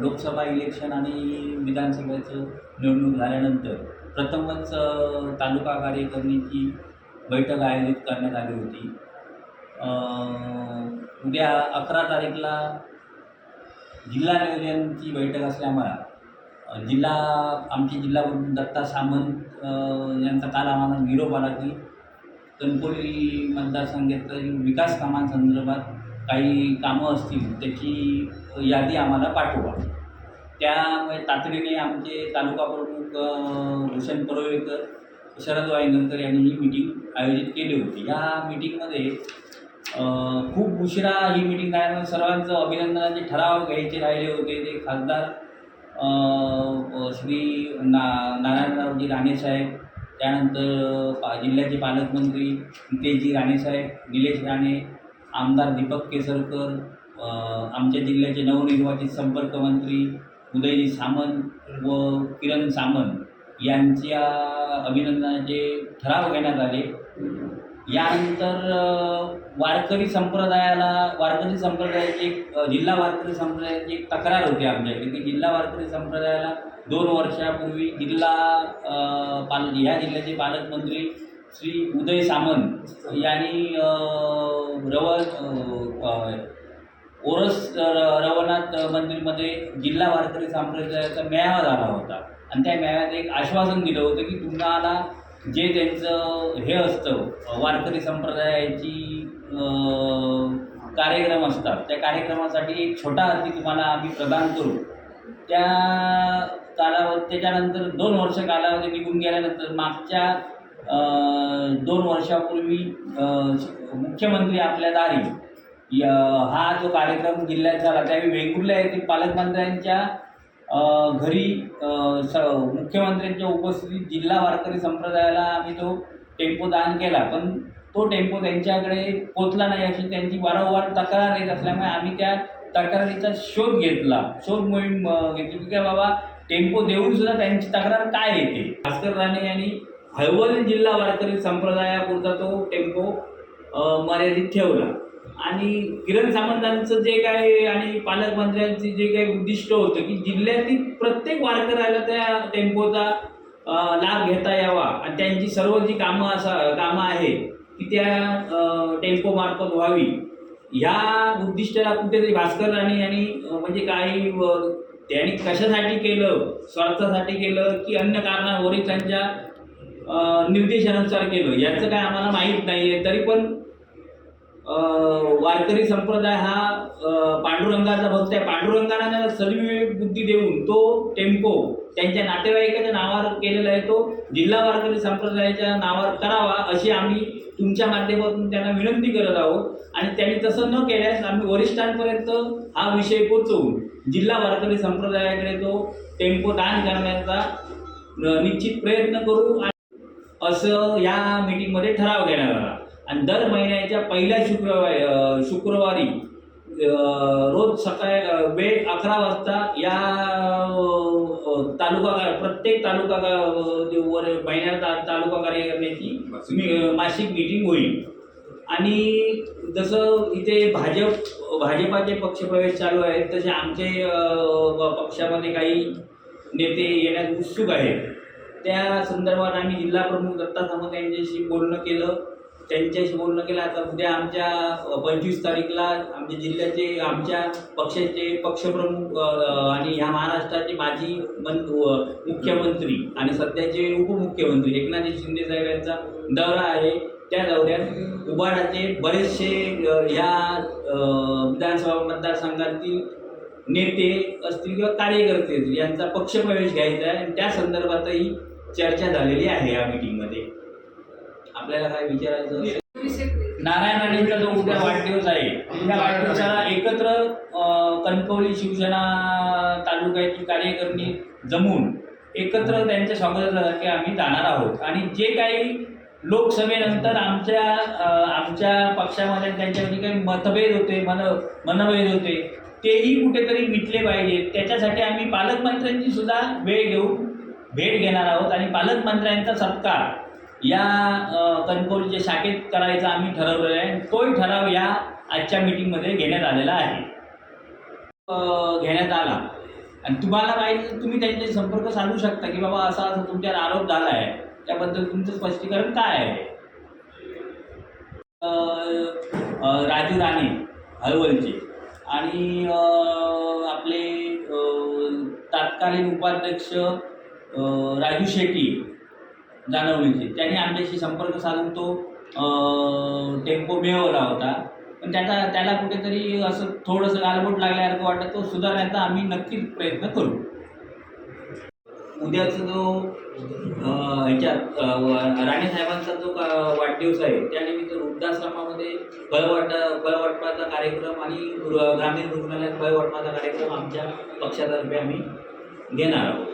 Lok Sabha election आणि विधानसभेचं निवडणूक झाल्यानंतर प्रथमच तालुका कार्यकारिणीची बैठक आयोजित करण्यात आली होती. उद्या अकरा तारीखला जिल्हा नियोजनची बैठक असल्यामुळे जिल्हा आमचे जिल्हा दत्ता सामंत यांचा काल आम्हाला निरोप आला की कणकोली मतदारसंघातील विकास कामांसंदर्भात काही कामं असतील त्याची यादी आम्हाला पाठवा. त्यामुळे तातडीने आमचे तालुका प्रमुख भूषण परोळेकर शरद वायंगणकर यांनी ही मीटिंग आयोजित केली होती. या मीटिंगमध्ये खूप उशिरा ही मीटिंग झाल्यामुळे सर्वांचं अभिनंदनाचे ठराव घ्यायचे राहिले होते. ते खासदार श्री ना नारायणरावजी राणेसाहेब त्यानंतर पा जिल्ह्याचे पालकमंत्री नितेशजी राणेसाहेब निलेश राणे आमदार दीपक केसरकर आमच्या जिल्ह्याचे नवनिर्वाचित संपर्क मंत्री उदयजी सामंत व किरण सामंत यांच्या अभिनंदनाचे ठराव घेण्यात आले. यानंतर वारकरी संप्रदायाला वारकरी संप्रदायाची एक जिल्हा वारकरी संप्रदायाची एक तक्रार होती आमच्याकडे की जिल्हा वारकरी संप्रदायाला दोन वर्षापूर्वी जिल्हा पाल ह्या जिल्ह्याचे पालकमंत्री श्री उदय सामंत यांनी रव ओरस र- रवनाथ मंदिरमध्ये जिल्हा वारकरी संप्रदायाचा मेळावा झाला होता. आणि त्या मेळाव्यात एक आश्वासन दिलं होतं की तुम्हाला जे त्यांचं हे असतं वारकरी संप्रदायाची कार्यक्रम असतात त्या कार्यक्रमासाठी एक छोटा हत्ती तुम्हाला आम्ही प्रदान करू. त्या कालावधी त्याच्यानंतर दोन वर्ष कालावधी निघून गेल्यानंतर मागच्या दोन वर्षापूर्वी मुख्यमंत्री आपल्या दारी हा जो कार्यक्रम जिल्ह्यात झाला त्यावेळी वेंगुर्ला येथील पालकमंत्र्यांच्या घरी स मुख्यमंत्र्यांच्या उपस्थितीत जिल्हा वारकरी संप्रदायाला आम्ही तो टेम्पो दान केला. पण तो टेम्पो त्यांच्याकडे पोचला नाही अशी त्यांची वारंवार तक्रार येत असल्यामुळे आम्ही त्या तक्रारीचा शोध घेतला. शोध मोहीम घेतली की काय बाबा टेम्पो देऊन सुद्धा त्यांची तक्रार काय येते? भास्कर राणे यांनी हळवल जिल्हा वारकरी संप्रदायापुरता तो टेम्पो मर्यादित ठेवला. आणि किरण सामंतांचं जे काय आणि पालकमंत्र्यांचे जे काही उद्दिष्ट होतं की जिल्ह्यातील प्रत्येक वारकऱ्याला त्या टेम्पोचा लाभ घेता यावा. आणि त्यांची सर्व जी कामं असा कामं आहे ती त्या टेम्पोमार्फत व्हावी. ह्या उद्दिष्टाला कुठेतरी भास्कर राणे यांनी म्हणजे काही त्यांनी कशासाठी केलं स्वार्थासाठी केलं की अन्य कारणावरील त्यांच्या निर्देशानुसार केलं. याचं काय आम्हाला माहीत नाही आहे तरी पण वारकरी संप्रदाय हा पांडुरंगाचा भक्त आहे. पांडुरंगाला सर्व बुद्धी देऊन तो टेम्पो त्यांच्या नातेवाईकाच्या नावावर केलेला आहे तो. जिल्हा वारकरी संप्रदायाच्या नावावर करावा अशी आम्ही तुमच्या माध्यमातून त्यांना विनंती करत आहोत. आणि त्यांनी तसं न केल्यास आम्ही वरिष्ठांपर्यंत हा विषय पोचवून जिल्हा वारकरी संप्रदायाकडे तो टेम्पो दान करण्याचा निश्चित प्रयत्न करू. असं या मीटिंगमध्ये ठराव घेण्यात आला. आणि दर महिन्याच्या पहिल्या शुक्रवारी शुक्रवारी रोज सकाळी वेळ अकरा वाजता या तालुका प्रत्येक तालुका वर महिन्यात तालुका कार्य करण्याची मी- मासिक मीटिंग होईल. आणि जसं इथे भाजप भाजपाचे पक्षप्रवेश चालू आहेत तसे आमचे पक्षामध्ये काही नेते येण्यास उत्सुक आहेत. त्या संदर्भात आम्ही जिल्हा प्रमुख दत्ता सामंत यांच्याशी बोलणं केलं. त्यांच्याशी बोलणं केलं. आता उद्या आमच्या पंचवीस तारीखला आमच्या जिल्ह्याचे आमच्या पक्षाचे पक्षप्रमुख आणि ह्या महाराष्ट्राचे माजी मं मुख्यमंत्री आणि सध्याचे उपमुख्यमंत्री एकनाथजी शिंदे साहेब यांचा दौरा आहे. त्या दौऱ्यात उबाडाचे बरेचसे ह्या विधानसभा मतदारसंघातील नेते असतील किंवा कार्यकर्ते असतील यांचा पक्षप्रवेश घ्यायचा आहे. आणि त्या संदर्भातही चर्चा झालेली आहे या मीटिंगमध्ये आपल्याला काय विचारायचं? नारायण राणेंचा जो उद्या वाढदिवस आहे त्या वाढदिवसाला एकत्र कणकवली शिवसेना तालुक्याची कार्यकारिणी जमून एकत्र त्यांच्या स्वागतासाठी आम्ही जाणार आहोत. आणि जे काही लोकसभेनंतर आमच्या आमच्या पक्षामध्ये त्यांच्यामध्ये काही मतभेद होते मन मनभेद होते तेही कुठेतरी मिटले पाहिजेत. त्याच्यासाठी आम्ही पालकमंत्र्यांची सुद्धा वेळ घेऊन भेट घेणार आहोत आणि पालकमंत्र्यांचा सत्कार. या अ, कणकवलीच्या शाखेत करायचा आम्ही ठरवलेला आहे. तोही ठराव या आजच्या मीटिंगमध्ये घेण्यात आलेला आहे. घेण्यात आला. आणि तुम्हाला पाहिजे तर तुम्ही त्यांच्याशी संपर्क साधू शकता की बाबा असा असा तुमच्यावर आरोप झाला आहे त्याबद्दल तुमचं स्पष्टीकरण काय आहे? राजू राणे हळवलचे आणि आपले तात्कालीन तत्कालीन उपाध्यक्ष राजू शेट्टी जानवलीचे त्यांनी आमच्याशी संपर्क साधून तो टेम्पो मिळवला होता. पण त्याचा त्याला कुठेतरी असं थोडंसं गालबोट लागल्यासारखं वाटतं तो सुधारण्याचा आम्ही नक्कीच प्रयत्न करू. उद्याचा जो ह्याच्यात राणे साहेबांचा जो का- वाढदिवस आहे त्यानिमित्त वृद्धाश्रमामध्ये फळवाट फळवाटपाचा कार्यक्रम आणि ग्रामीण रुग्णालयात फळवाटपाचा कार्यक्रम आमच्या पक्षातर्फे आम्ही देणार आहोत.